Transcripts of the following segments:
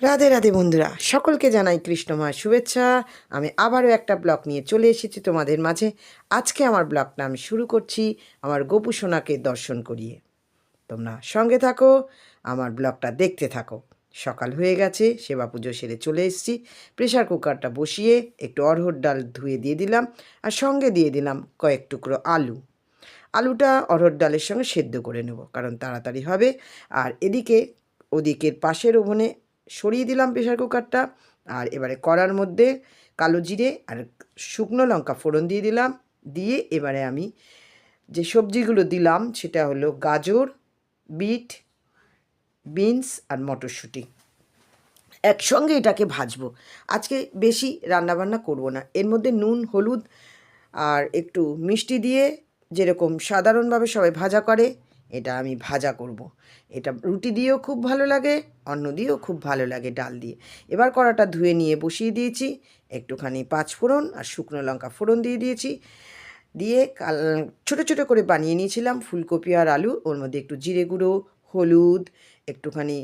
রাধে রাধে বন্ধুরা, সকলকে জানাই কৃষ্ণময় শুভেচ্ছা। আমি আবারও একটা ব্লগ নিয়ে চলে এসেছি তোমাদের মাঝে। আজকে আমার ব্লগটা আমি শুরু করছি আমার গোপু সোনাকে দর্শন করিয়ে। তোমরা সঙ্গে থাকো, আমার ব্লগটা দেখতে থাকো। সকাল হয়ে গেছে, সেবা পুজো সেরে চলে এসেছি। প্রেশার কুকারটা বসিয়ে একটু অরহর ডাল ধুয়ে দিয়ে দিলাম আর সঙ্গে দিয়ে দিলাম কয়েক টুকরো আলু। আলুটা অরহর ডালের সঙ্গে সেদ্ধ করে নেব, কারণ তাড়াতাড়ি হবে। আর এদিকে, ওদিকের পাশের ওভনে সরিয়ে দিলাম প্রেশার কুকারটা, আর এবারে কড়ার মধ্যে কালো জিরে আর শুকনো লঙ্কা ফোড়ন দিয়ে দিলাম, দিয়ে এবারে আমি যে সবজিগুলো দিলাম সেটা হলো গাজর, বিট, বিনস আর মটরশুঁটি। একসঙ্গে এটাকে ভাজবো। আজকে বেশি রান্নাবান্না করব না। এর মধ্যে নুন, হলুদ আর একটু মিষ্টি দিয়ে যেরকম সাধারণভাবে সবাই ভাজা করে এটা আমি ভাজা করব। এটা রুটি দিয়েও খুব ভালো লাগে, অন্ন দিয়েও খুব ভালো লাগে ডাল দিয়ে এবার কড়াটা ধুয়ে নিয়ে বসিয়ে দিয়েছি, একটুখানি পাঁচ ফোড়ন আর শুকনো লঙ্কা ফোড়ন দিয়ে দিয়েছি দিয়ে কাল, ছোটো ছোটো করে বানিয়ে নিয়েছিলাম ফুলকপি আর আলু, ওর মধ্যে একটু জিরে গুঁড়ো, হলুদ, একটুখানি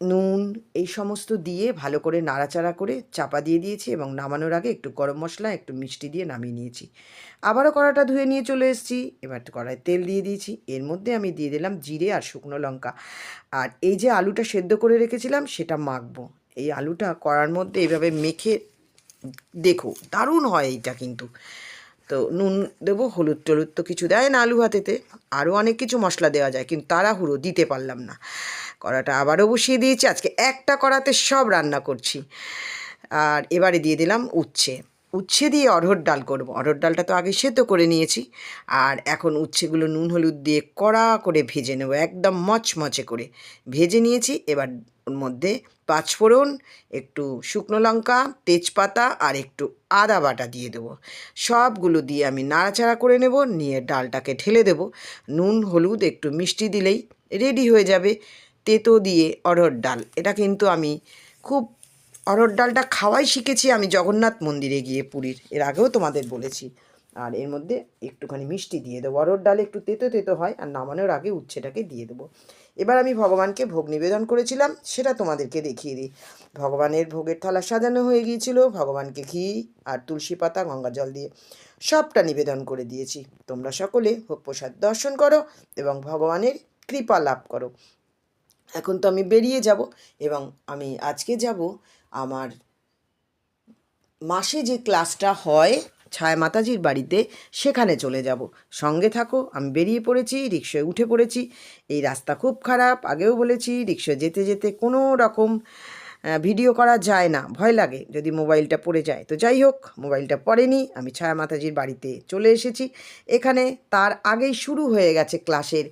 নুন, এই সমস্ত দিয়ে ভালো করে নাড়াচাড়া করে চাপা দিয়ে দিয়েছি এবং নামানোর আগে একটু গরম মশলা, একটু মিষ্টি দিয়ে নামিয়ে নিয়েছি। আবারও কড়াটা ধুয়ে নিয়ে চলে এসেছি। এবার কড়ায় তেল দিয়ে দিয়েছি। এর মধ্যে আমি দিয়ে দিলাম জিরে আর শুকনো লঙ্কা। আর এই যে আলুটা সেদ্ধ করে রেখেছিলাম, সেটা মাখবো। এই আলুটা কড়ার মধ্যে এইভাবে মেখে দেখো, দারুণ হয় এইটা কিন্তু। তো নুন দেবো, হলুদ টলুদ তো কিছু দেয় না আলু হাতেতে। আরও অনেক কিছু মশলা দেওয়া যায়, কিন্তু তাড়াহুড়ো দিতে পারলাম না। কড়াটা আবারও বসিয়ে দিয়েছি। আজকে একটা কড়াতে সব রান্না করছি। আর এবারে দিয়ে দিলাম উচ্ছে। উচ্ছে দিয়ে অরহর ডাল করব। অরহর ডালটা তো আগে সেদ্ধ করে নিয়েছি। আর এখন উচ্ছেগুলো নুন, হলুদ দিয়ে কড়া করে ভেজে নেব, একদম মচমচে করে। ভেজে নিয়েছি, এবার ওর মধ্যে পাঁচফোড়ন, একটু শুকনো লঙ্কা, তেজপাতা আর একটু আদা বাটা দিয়ে দেবো। সবগুলো দিয়ে আমি নাড়াচাড়া করে নেব, নিয়ে ডালটাকে ঢেলে দেবো। নুন, হলুদ, একটু মিষ্টি দিলেই রেডি হয়ে যাবে। তেতো দিয়ে অরহর ডাল। এটা কিন্তু আমি খুব অরহর ডালটা খাওয়াই শিখেছি আমি জগন্নাথ মন্দিরে গিয়ে পুরীর। এর আগেও তোমাদের বলেছি। আর এর মধ্যে একটুখানি মিষ্টি দিয়ে দেবো। অরহর ডাল একটু তেতো তেতো হয় আর নামানোর আগে উচ্ছেটাকে দিয়ে দেবো। এবার আমি ভগবানকে ভোগ নিবেদন করেছিলাম, সেটা তোমাদেরকে দেখিয়ে দিই। ভগবানের ভোগের থালা সাজানো হয়ে গিয়েছিল, ভগবানকে ঘি আর তুলসী পাতা, গঙ্গা জল দিয়ে সবটা নিবেদন করে দিয়েছি। তোমরা সকলে ভোগ প্রসাদ দর্শন করো এবং ভগবানের কৃপা লাভ করো। এখন তো আমি বেরিয়ে যাব এবং আমি আজকে যাব আমার মাসে যে ক্লাসটা হয় ছায়া মাতাজির বাড়িতে, সেখানে চলে যাব। সঙ্গে থাকো, আমি বেরিয়ে পড়েছি, রিক্সায় উঠে পড়েছি। এই রাস্তা খুব খারাপ, আগেও বলেছি, রিক্সায় যেতে যেতে কোনো রকম ভিডিও করা যায় না, ভয় লাগে যদি মোবাইলটা পড়ে যায়। তো যাই হোক, মোবাইলটা পড়েনি, আমি ছায়া মাতাজির বাড়িতে চলে এসেছি। এখানে তার আগেই শুরু হয়ে গেছে ক্লাসের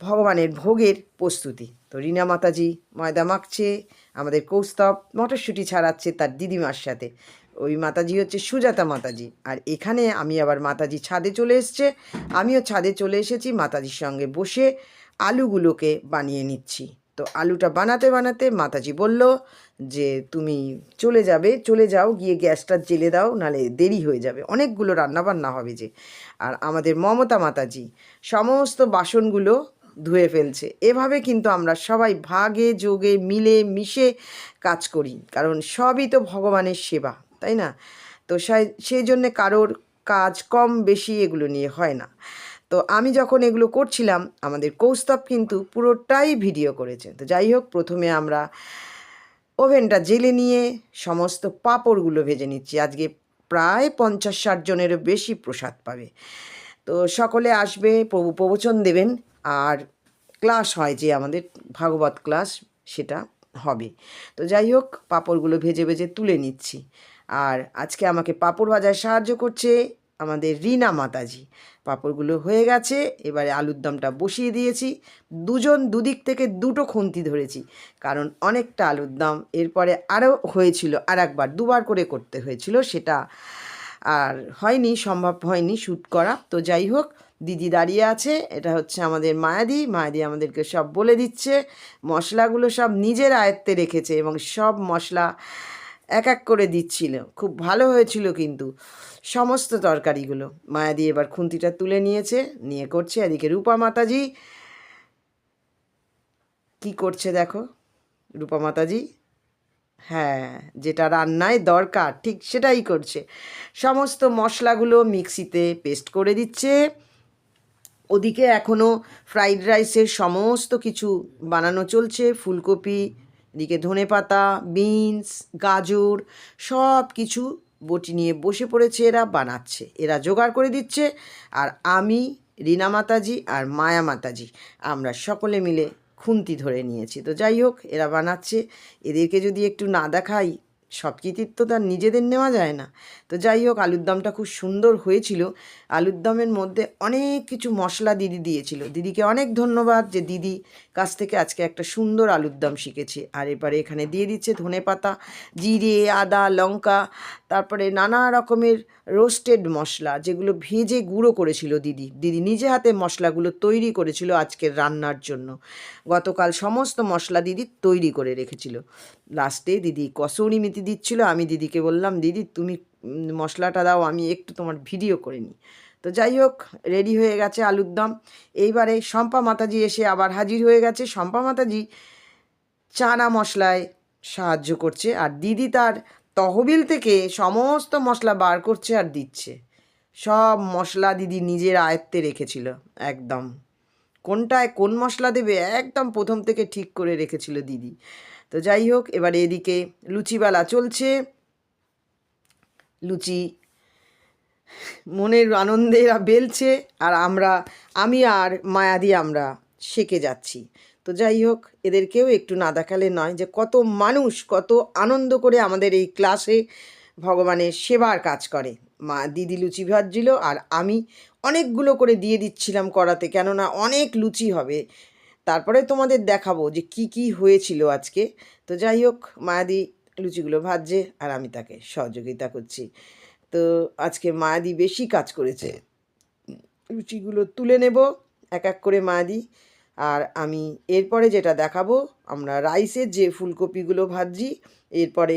ভগবানের ভোগের প্রস্তুতি। তো রিনা মাতাজি ময়দা মাখছে, আমাদের কৌস্তব মটরশুঁটি ছাড়াচ্ছে তার দিদিমার সাথে। ওই মাতাজি হচ্ছে সুজাতা মাতাজি। আর এখানে আমি আবার মাতাজি ছাদে চলে এসছে। আমিও ছাদে চলে এসেছি, মাতাজির সঙ্গে বসে আলুগুলোকে বানিয়ে নিচ্ছি। তো আলুটা বানাতে বানাতে মাতাজি বলল যে, তুমি চলে যাবে, চলে যাও, গিয়ে গ্যাসটা জেলে দাও, নালে দেরি হয়ে যাবে। অনেকগুলো রান্নাবান্না হবে যে। আর আমাদের মমতা মাতাজি, সমস্ত বাসনগুলো ধুয়ে ফেলছে। এভাবে কিন্তু আমরা সবাই ভাগে, যোগে, মিলে, মিশে কাজ করি। কারণ সবই তো ভগবানের সেবা, তাই না? তো সেই- জন্যে কারোর কাজ কম, বেশি এগুলো নিয়ে হয় না। তো আমি যখন এগুলো করছিলাম, আমাদের কৌস্তব কিন্তু পুরোটাই ভিডিও করেছে। তো যাই হোক, প্রথমে আমরা ওভেনটা জেলে নিয়ে সমস্ত পাঁপড়গুলো ভেজে নিচ্ছি। আজকে প্রায় পঞ্চাশ ষাট জনেরও বেশি প্রসাদ পাবে। তো সকলে আসবে, প্রভু প্রবচন দেবেন। আর ক্লাস হয় যে আমাদের ভাগবত ক্লাস, সেটা হবে। তো যাই হোক, পাঁপড়গুলো ভেজে ভেজে তুলে নিচ্ছি। আর আজকে আমাকে পাঁপড় ভাজায় সাহায্য করছে আমাদের রিনা মাতাজি। পাঁপড়গুলো হয়ে গেছে, এবারে আলুর দমটা বসিয়ে দিয়েছি। দুজন দুদিক থেকে দুটো খুন্তি ধরেছি, কারণ অনেকটা আলুর দম। এরপরে আরও হয়েছিল আর একবার দুবার করে করতে হয়েছিল সেটা। আর হয়নি, সম্ভব হয়নি শ্যুট করা। তো যাই হোক দিদি দাঁড়িয়ে আছে, এটা হচ্ছে আমাদের মায়াদি মায়াদি আমাদেরকে সব বলে দিচ্ছে, মশলাগুলো সব নিজের আয়ত্তে রেখেছে এবং সব মশলা এক এক করে দিচ্ছিল, খুব ভালো হয়েছিল কিন্তু। সমস্ত তরকারিগুলো, মায়াদি এবার খুন্তিটা তুলে নিয়েছে, নিয়ে করছে এদিকে রূপা মাতাজি। কি করছে দেখো, রূপা মাতাজি? হ্যাঁ যেটা রান্নায় দরকার, ঠিক সেটাই করছে। সমস্ত মশলাগুলো মিক্সিতে পেস্ট করে দিচ্ছে। ওদিকে এখনও ফ্রাইড রাইসের সমস্ত কিছু বানানো চলছে। ফুলকপি, এদিকে ধনেপাতা বিনস গাজর সব কিছু বটি নিয়ে বসে পড়েছে এরা, বানাচ্ছে। এরা জোগাড় করে দিচ্ছে আর আমি, রিনা মাতাজি আর মায়া মাতাজি, আমরা সকলে মিলে খুন্তি ধরে নিয়েছি। তো যাই হোক, এরা বানাচ্ছে। এদেরকে যদি একটু না দেখাই সব কৃতিত্ব তার নিজেদের নেওয়া যায় না। তো যাই হোক, আলুর দমটা খুব সুন্দর হয়েছিল। আলুর দমের মধ্যে অনেক কিছু মশলা দিদি দিয়েছিল। দিদিকে অনেক ধন্যবাদ যে দিদি কাছ থেকে আজকে একটা সুন্দর আলুর দম শিখেছি। আর এবারে এখানে দিয়ে দিচ্ছে ধনে পাতা, জিরে, আদা, লঙ্কা, তারপরে নানা রকমের রোস্টেড মশলা, যেগুলো ভেজে গুঁড়ো করেছিল দিদি। দিদি নিজে হাতে মশলাগুলো তৈরি করেছিল আজকের রান্নার জন্য। গতকাল সমস্ত মশলা দিদি তৈরি করে রেখেছিল। লাস্টে দিদি কসৌরি মেথি দিচ্ছিল, আমি দিদিকে বললাম, দিদি, তুমি মশলাটা দাও, আমি একটু তোমার ভিডিও করে নিই। তো যাই হোক, রেডি হয়ে গেছে আলুর দম। এইবারে শম্পা মাতাজি এসে আবার হাজির হয়ে গেছে। শম্পা মাতাজি চানা মশলায় সাহায্য করছে আর দিদি তার তহবিল থেকে সমস্ত মশলা বার করছে আর দিচ্ছে। সব মশলা দিদি নিজের আয়ত্তে রেখেছিল, একদম। কোনটায় কোন মশলা দেবে একদম প্রথম থেকে ঠিক করে রেখেছিল দিদি। তো যাই হোক, এবারে এদিকে লুচিবেলা চলছে। লুচি মনের আনন্দে এরা বেলছে আর আমরা, আমি আর মায়াদি আমরা সেকে যাচ্ছি। তো যাই হোক, এদেরকেও একটু না দেখালে নয় যে কত মানুষ, কত আনন্দ করে আমাদের এই ক্লাসে ভগবানের সেবার কাজ করে। মা দিদি লুচি ভাজছিল আর আমি অনেকগুলো করে দিয়ে দিচ্ছিলাম করাতে কেননা অনেক লুচি হবে। তারপরে তোমাদের দেখাবো যে কি কি হয়েছিল আজকে। তো যাই হোক, মায়াদি লুচিগুলো ভাজছে আর আমি তাকে সহযোগিতা করছি। তো আজকে মায়াদি বেশি কাজ করেছে। লুচিগুলো তুলে নেব এক এক করে মায়াদি। আর আমি এরপরে যেটা দেখাবো, আমরা রাইসের যে ফুলকপিগুলো ভাজছি, এরপরে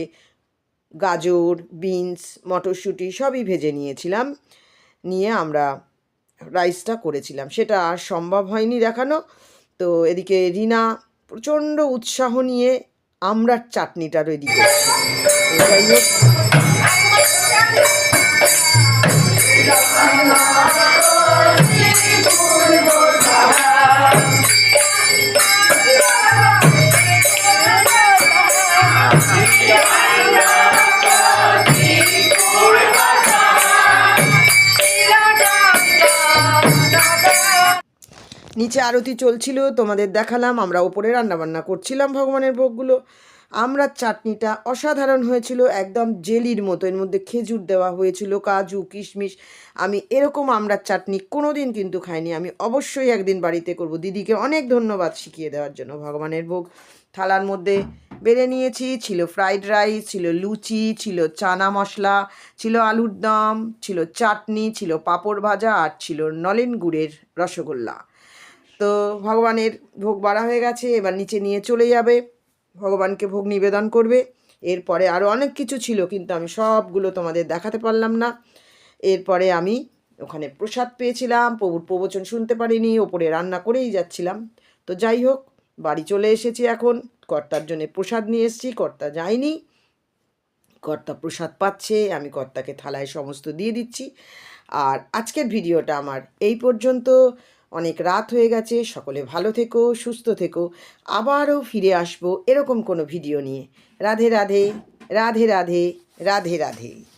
গাজর, বিনস, মটরশুঁটি সবই ভেজে নিয়েছিলাম। নিয়ে আমরা রাইসটা করেছিলাম। সেটা আর সম্ভব হয়নি দেখানো। তো এদিকে রিনা প্রচণ্ড উৎসাহ নিয়ে আমরার চাটনিটা রেডি করছি হোক। নিচে আরতি চলছিল, তোমাদের দেখালাম, আমরা ওপরে রান্নাবান্না করছিলাম ভগবানের ভোগগুলো। আমরা চাটনিটা অসাধারণ হয়েছিল, একদম জেলির মতো, এর মধ্যে খেজুর দেওয়া হয়েছিল, কাজু, কিশমিশ। আমি এরকম আমরা চাটনি কোনো দিন কিন্তু খাইনি, আমি অবশ্যই একদিন বাড়িতে করব। দিদিকে অনেক ধন্যবাদ শিখিয়ে দেওয়ার জন্য ভগবানের ভোগ। থালার মধ্যে বেড়ে নিয়েছি, ছিল ফ্রাইড রাইস, ছিল লুচি, ছিল চানা মশলা, ছিল আলুর দম, ছিল চাটনি, ছিল পাঁপড় ভাজা, আর ছিল নলেন গুড়ের রসগোল্লা। তো ভগবানের ভোগ বাড়া হয়ে গেছে, এবার নিচে নিয়ে চলে যাবে। ভগবানকে ভোগ নিবেদন করবে। এরপরে আরও অনেক কিছু ছিল, কিন্তু আমি সবগুলো তোমাদের দেখাতে পারলাম না। এরপরে আমি ওখানে প্রসাদ পেয়েছিলাম, প্রভুর প্রবচন শুনতে পারিনি, ওপরে রান্না করেই যাচ্ছিলাম। তো যাই হোক, বাড়ি চলে এসেছি এখন। কর্তার জন্য প্রসাদ নিয়ে এসেছি, কর্তা যায়নি। কর্তা প্রসাদ পাচ্ছে, আমি কর্তাকে থালায় সমস্ত দিয়ে দিচ্ছি। আর আজকের ভিডিওটা আমার এই পর্যন্ত। অনেক রাত হয়ে গেছে, সকলে ভালো থেকো, সুস্থ থেকো। আবারও ফিরে আসব এরকম কোনো ভিডিও নিয়ে। রাধে রাধে রাধে রাধে রাধে রাধে।